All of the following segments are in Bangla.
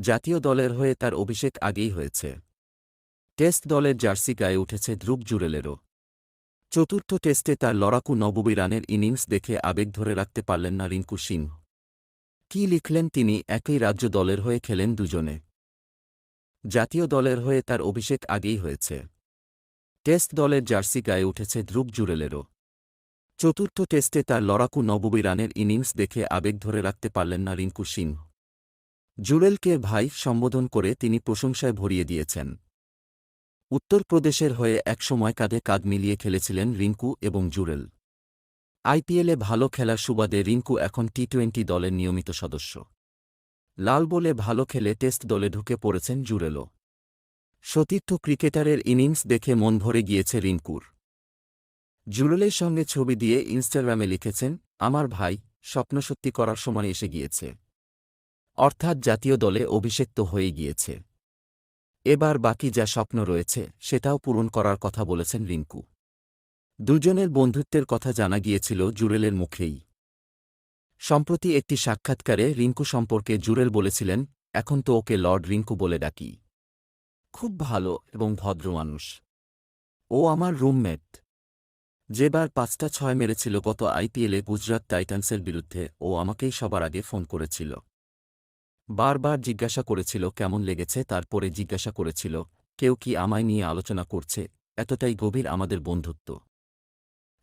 জাতীয় দলের হয়ে তার অভিষেক আগেই হয়েছে। টেস্ট দলের জার্সি গায়ে উঠেছে ধ্রুব জুরেলেরও। চতুর্থ টেস্টে তার লড়াকু নববী রানের ইনিংস দেখে আবেগ ধরে রাখতে পারলেন না রিঙ্কু সিং। কি লিখলেন তিনি, একই রাজ্য দলের হয়ে খেলেন দুজনে। জাতীয় দলের হয়ে তার অভিষেক আগেই হয়েছে। টেস্ট দলের জার্সি গায়ে উঠেছে ধ্রুব জুরেলেরও। চতুর্থ টেস্টে তার লড়াকু নববী রানের ইনিংস দেখে আবেগ ধরে রাখতে পারলেন না রিঙ্কু সিংহ জুরেলকে ভাই সম্বোধন করে তিনি প্রশংসায় ভরিয়ে দিয়েছেন। উত্তরপ্রদেশের হয়ে একসময় কাঁধে কাঁধ মিলিয়ে খেলেছিলেন রিঙ্কু এবং জুরেল। আইপিএলে ভালো খেলার সুবাদে রিঙ্কু এখন টি টোয়েন্টি দলের নিয়মিত সদস্য। লাল বলে ভালো খেলে টেস্ট দলে ঢুকে পড়েছেন জুরেলও। সতীর্থ ক্রিকেটারের ইনিংস দেখে মন ভরে গিয়েছে রিঙ্কুর। জুরেলের সঙ্গে ছবি দিয়ে ইনস্টাগ্রামে লিখেছেন, আমার ভাই স্বপ্ন সত্যি করার সময় এসে গিয়েছে। অর্থাৎ জাতীয় দলে অভিষেক তো হয়ে গিয়েছে। এবার বাকি যা স্বপ্ন রয়েছে, সেটাও পূরণ করার কথা বলেছেন রিঙ্কু। দুজনের বন্ধুত্বের কথা জানা গিয়েছিল জুরেলের মুখেই। সম্প্রতি একটি সাক্ষাৎকারে রিঙ্কু সম্পর্কে জুরেল বলেছিলেন, এখন তো ওকে লর্ড রিঙ্কু বলে ডাকি। খুব ভালো এবং ভদ্র মানুষ। ও আমার রুমমেট। যেবার পাঁচটা ছয় মেরেছিল গত আইপিএলে গুজরাট টাইটান্সের বিরুদ্ধে, ও আমাকেই সবার আগে ফোন করেছিল। বারবার জিজ্ঞাসা করেছিল কেমন লেগেছে, তারপরে জিজ্ঞাসা করেছিল, কেউ কি আমায় নিয়ে আলোচনা করছে? এতটাই গভীর আমাদের বন্ধুত্ব।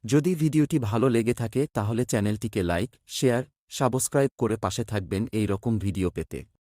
যদি ভিডিওটি ভালো লেগে থাকে, তাহলে চ্যানেলটিকে লাইক, শেয়ার, সাবস্ক্রাইব করে পাশে থাকবেন এই রকম ভিডিও পেতে।